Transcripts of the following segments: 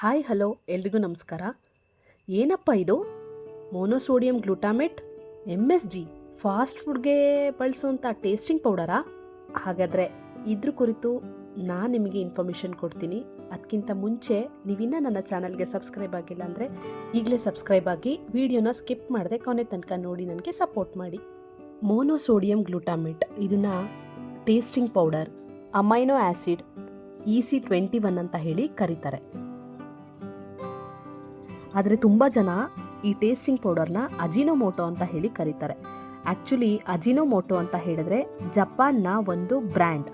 Hi, hello, ಎಲ್ರಿಗೂ ನಮಸ್ಕಾರ. ಏನಪ್ಪ ಇದು? Monosodium glutamate M S G fast ಫುಡ್ಗೆ ಬಳಸುವಂಥ ಟೇಸ್ಟಿಂಗ್ ಪೌಡರಾ ಹಾಗಾದರೆ ಇದ್ರ ಕುರಿತು ನಾನು ನಿಮಗೆ ಇನ್ಫಾರ್ಮೇಷನ್ ಕೊಡ್ತೀನಿ. ಅದಕ್ಕಿಂತ ಮುಂಚೆ ನೀವಿನ್ನ ನನ್ನ ಚಾನಲ್ಗೆ ಸಬ್ಸ್ಕ್ರೈಬ್ ಆಗಿಲ್ಲ ಅಂದರೆ ಈಗಲೇ ಸಬ್ಸ್ಕ್ರೈಬ್ ಆಗಿ ವಿಡಿಯೋನ ಸ್ಕಿಪ್ ಮಾಡದೆ ಕೊನೆ ತನಕ ನೋಡಿ ನನಗೆ ಸಪೋರ್ಟ್ ಮಾಡಿ. ಮೋನೋಸೋಡಿಯಂ ಗ್ಲುಟಾಮೇಟ್ ಇದನ್ನು tasting powder amino acid E C twenty one ಅಂತ ಹೇಳಿ ಕರೀತಾರೆ. ಆದರೆ ತುಂಬ ಜನ ಈ ಟೇಸ್ಟಿಂಗ್ ಪೌಡರ್ನ ಅಜಿನೋಮೋಟೋ ಅಂತ ಹೇಳಿ ಕರೀತಾರೆ. ಆ್ಯಕ್ಚುಲಿ ಅಜಿನೋಮೋಟೋ ಅಂತ ಹೇಳಿದ್ರೆ ಜಪಾನ್ನ ಒಂದು ಬ್ರ್ಯಾಂಡ್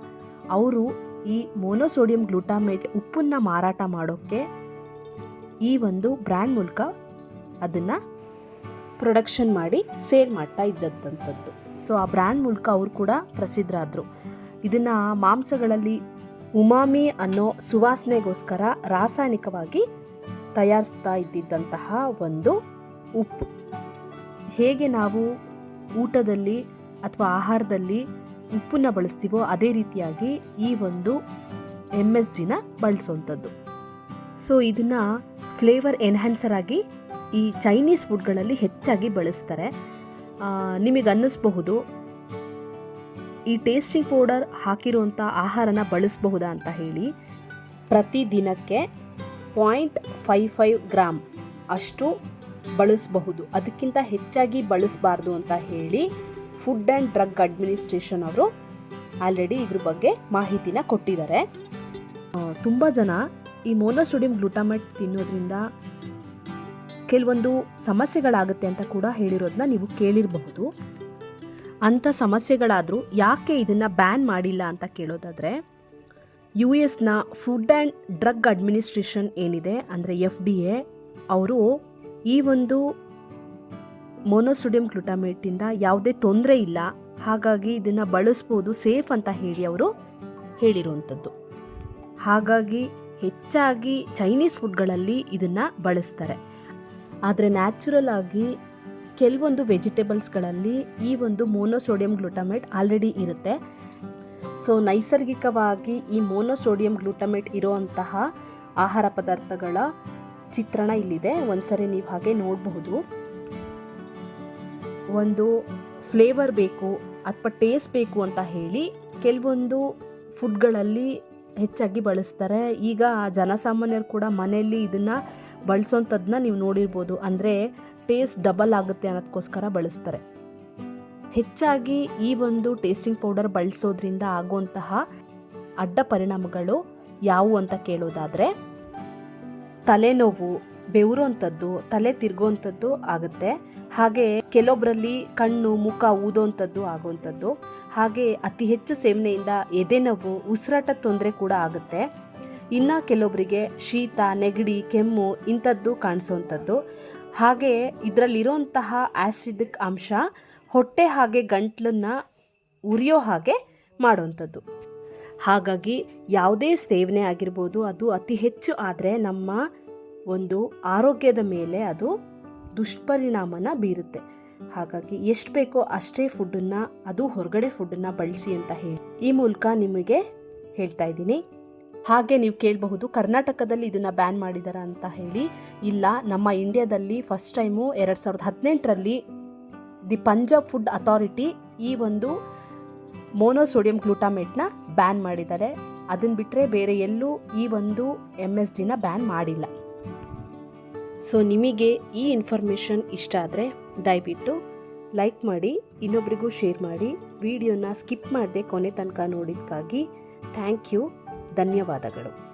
ಅವರು ಈ ಮೋನೋಸೋಡಿಯಂ ಗ್ಲೂಟಾಮೇಟ್ ಉಪ್ಪನ್ನು ಮಾರಾಟ ಮಾಡೋಕ್ಕೆ ಈ ಒಂದು ಬ್ರ್ಯಾಂಡ್ ಮೂಲಕ ಅದನ್ನು ಪ್ರೊಡಕ್ಷನ್ ಮಾಡಿ ಸೇಲ್ ಮಾಡ್ತಾ ಇದ್ದದ್ದಂಥದ್ದು. ಸೊ ಆ ಬ್ರ್ಯಾಂಡ್ ಮೂಲಕ ಅವರು ಕೂಡ ಪ್ರಸಿದ್ಧರಾದರು ಇದನ್ನು ಮಾಂಸಗಳಲ್ಲಿ ಉಮಾಮಿ ಅನ್ನೋ ಸುವಾಸನೆಗೋಸ್ಕರ ರಾಸಾಯನಿಕವಾಗಿ ತಯಾರಿಸ್ತಾ ಇದ್ದಿದ್ದಂತಹ ಒಂದು ಉಪ್ಪು. ಹೇಗೆ ನಾವು ಊಟದಲ್ಲಿ ಅಥವಾ ಆಹಾರದಲ್ಲಿ ಉಪ್ಪನ್ನು ಬಳಸ್ತೀವೋ ಅದೇ ರೀತಿಯಾಗಿ ಈ ಒಂದು ಎಂ ಎಸ್ ಜಿನ ಬಳಸುವಂಥದ್ದು ಸೊ ಇದನ್ನು ಫ್ಲೇವರ್ ಎನ್ಹ್ಯಾನ್ಸರ್ ಆಗಿ ಈ ಚೈನೀಸ್ ಫುಡ್ಗಳಲ್ಲಿ ಹೆಚ್ಚಾಗಿ ಬಳಸ್ತಾರೆ. ನಿಮಗೆ ಅನ್ನಿಸ್ಬಹುದು, ಈ ಟೇಸ್ಟಿಂಗ್ ಪೌಡರ್ ಹಾಕಿರುವಂಥ ಆಹಾರನ ಬಳಸಬಹುದಾ ಅಂತ ಹೇಳಿ ಪ್ರತಿ ದಿನಕ್ಕೆ ಪಾಯಿಂಟ್ ಫೈವ್ ಫೈವ್ ಗ್ರಾಮ್ ಅಷ್ಟು ಬಳಸಬಹುದು. ಅದಕ್ಕಿಂತ ಹೆಚ್ಚಾಗಿ ಬಳಸಬಾರ್ದು ಅಂತ ಹೇಳಿ ಫುಡ್ ಆ್ಯಂಡ್ ಡ್ರಗ್ ಅಡ್ಮಿನಿಸ್ಟ್ರೇಷನ್ ಅವರು ಆಲ್ರೆಡಿ ಇದ್ರ ಬಗ್ಗೆ ಮಾಹಿತಿನ ಕೊಟ್ಟಿದ್ದಾರೆ. ತುಂಬ ಜನ ಈ ಮೋನೋಸೋಡಿಯಂ ಗ್ಲೂಟಾಮೇಟ್ ತಿನ್ನೋದ್ರಿಂದ ಕೆಲವೊಂದು ಸಮಸ್ಯೆಗಳಾಗುತ್ತೆ ಅಂತ ಕೂಡ ಹೇಳಿರೋದನ್ನ ನೀವು ಕೇಳಿರಬಹುದು. ಅಂಥ ಸಮಸ್ಯೆಗಳಾದರೂ ಯಾಕೆ ಇದನ್ನು ಬ್ಯಾನ್ ಮಾಡಿಲ್ಲ ಅಂತ ಕೇಳೋದಾದರೆ ಯು ಎಸ್ನ ಫುಡ್ ಆ್ಯಂಡ್ ಡ್ರಗ್ ಅಡ್ಮಿನಿಸ್ಟ್ರೇಷನ್ ಏನಿದೆ ಅಂದರೆ ಎಫ್ ಡಿ ಎ, ಅವರು ಈ ಒಂದು ಮೊನೋಸೋಡಿಯಂ ಗ್ಲುಟಾಮೇಟಿಂದ ಯಾವುದೇ ತೊಂದರೆ ಇಲ್ಲ. ಹಾಗಾಗಿ ಇದನ್ನು ಬಳಸ್ಬೋದು ಸೇಫ್ ಅಂತ ಹೇಳಿ ಅವರು ಹೇಳಿರುವಂಥದ್ದು. ಹಾಗಾಗಿ ಹೆಚ್ಚಾಗಿ ಚೈನೀಸ್ ಫುಡ್ಗಳಲ್ಲಿ ಇದನ್ನು ಬಳಸ್ತಾರೆ. ಆದರೆ ನ್ಯಾಚುರಲ್ ಆಗಿ ಕೆಲವೊಂದು ವೆಜಿಟೇಬಲ್ಸ್ಗಳಲ್ಲಿ ಈ ಒಂದು ಮೋನೋಸೋಡಿಯಂ ಗ್ಲುಟಾಮೇಟ್ ಆಲ್ರೆಡಿ ಇರುತ್ತೆ. ಸೊ ನೈಸರ್ಗಿಕವಾಗಿ ಈ ಮೋನೋಸೋಡಿಯಂ ಗ್ಲೂಟಮೇಟ್ ಇರೋವಂತಹ ಆಹಾರ ಪದಾರ್ಥಗಳ ಚಿತ್ರಣ ಇಲ್ಲಿದೆ. ಒಂದ್ಸರಿ ನೀವು ಹಾಗೆ ನೋಡಬಹುದು. ಒಂದು ಫ್ಲೇವರ್ ಬೇಕು, ಅಥವಾ ಟೇಸ್ಟ್ ಬೇಕು ಅಂತ ಹೇಳಿ ಕೆಲವೊಂದು ಫುಡ್ಗಳಲ್ಲಿ ಹೆಚ್ಚಾಗಿ ಬಳಸ್ತಾರೆ. ಈಗ ಜನಸಾಮಾನ್ಯರು ಕೂಡ ಮನೆಯಲ್ಲಿ ಇದನ್ನು ಬಳಸೋಂಥದ್ದನ್ನ ನೀವು ನೋಡಿರ್ಬೋದು. ಅಂದರೆ ಟೇಸ್ಟ್ ಡಬಲ್ ಆಗುತ್ತೆ ಅನ್ನೋದಕ್ಕೋಸ್ಕರ ಬಳಸ್ತಾರೆ. ಹೆಚ್ಚಾಗಿ ಈ ಒಂದು ಟೇಸ್ಟಿಂಗ್ ಪೌಡರ್ ಬಳಸೋದ್ರಿಂದ ಆಗುವಂತಹ ಅಡ್ಡ ಪರಿಣಾಮಗಳು ಯಾವುವು ಅಂತ ಕೇಳೋದಾದರೆ, ತಲೆನೋವು, ಬೆವರುವಂಥದ್ದು, ತಲೆ ತಿರ್ಗೋವಂಥದ್ದು ಆಗುತ್ತೆ. ಹಾಗೆ ಕೆಲವೊಬ್ಬರಲ್ಲಿ ಕಣ್ಣು, ಮುಖ ಊದೋವಂಥದ್ದು ಆಗುವಂಥದ್ದು. ಹಾಗೆ ಅತಿ ಹೆಚ್ಚು ಸೇವನೆಯಿಂದ ಎದೆನೋವು, ಉಸಿರಾಟ ತೊಂದರೆ ಕೂಡ ಆಗುತ್ತೆ. ಇನ್ನು ಕೆಲವೊಬ್ಬರಿಗೆ ಶೀತ, ನೆಗಡಿ, ಕೆಮ್ಮು ಇಂಥದ್ದು ಕಾಣಿಸೋವಂಥದ್ದು. ಹಾಗೆ ಇದರಲ್ಲಿರೋಂತಹ ಆ್ಯಸಿಡಿಕ್ ಅಂಶ ಹೊಟ್ಟೆ ಹಾಗೆ ಗಂಟ್ಲನ್ನು ಉರಿಯೋ ಹಾಗೆ ಮಾಡುವಂಥದ್ದು. ಹಾಗಾಗಿ ಯಾವುದೇ ಸೇವನೆ ಆಗಿರ್ಬೋದು ಅದು ಅತಿ ಹೆಚ್ಚು ಆದರೆ ನಮ್ಮ ಒಂದು ಆರೋಗ್ಯದ ಮೇಲೆ ಅದು ದುಷ್ಪರಿಣಾಮನ ಬೀರುತ್ತೆ. ಹಾಗಾಗಿ ಎಷ್ಟು ಬೇಕೋ ಅಷ್ಟೇ ಫುಡ್ಡನ್ನು, ಅದು ಹೊರಗಡೆ ಫುಡ್ಡನ್ನು ಬಳಸಿ ಅಂತ ಹೇಳಿ ಈ ಮೂಲಕ ನಿಮಗೆ ಹೇಳ್ತಾ ಇದ್ದೀನಿ. ಹಾಗೆ ನೀವು ಕೇಳಬಹುದು, ಕರ್ನಾಟಕದಲ್ಲಿ ಇದನ್ನು ಬ್ಯಾನ್ ಮಾಡಿದಾರ ಅಂತ ಹೇಳಿ. ಇಲ್ಲ, ನಮ್ಮ ಇಂಡಿಯಾದಲ್ಲಿ ಫಸ್ಟ್ ಟೈಮು ಎರಡು ಸಾವಿರದ ಹದಿನೆಂಟರಲ್ಲಿ ದಿ ಪಂಜಾಬ್ ಫುಡ್ ಅಥಾರಿಟಿ ಈ ಒಂದು ಮೋನೋಸೋಡಿಯಂ ಗ್ಲೂಟಾಮೇಟ್ನ ಬ್ಯಾನ್ ಮಾಡಿದ್ದಾರೆ. ಅದನ್ನು ಬಿಟ್ಟರೆ ಬೇರೆ ಎಲ್ಲೂ ಈ ಒಂದು ಎಂ ಎಸ್ ಡಿನ ಬ್ಯಾನ್ ಮಾಡಿಲ್ಲ. ಸೊ ನಿಮಗೆ ಈ ಇನ್ಫಾರ್ಮೇಷನ್ ಇಷ್ಟ ಆದರೆ ದಯವಿಟ್ಟು ಲೈಕ್ ಮಾಡಿ, ಇನ್ನೊಬ್ರಿಗೂ ಶೇರ್ ಮಾಡಿ. ವಿಡಿಯೋನ ಸ್ಕಿಪ್ ಮಾಡದೆ ಕೊನೆ ತನಕ ನೋಡಿದ್ದಕ್ಕಾಗಿ ಥ್ಯಾಂಕ್ ಯು, ಧನ್ಯವಾದಗಳು.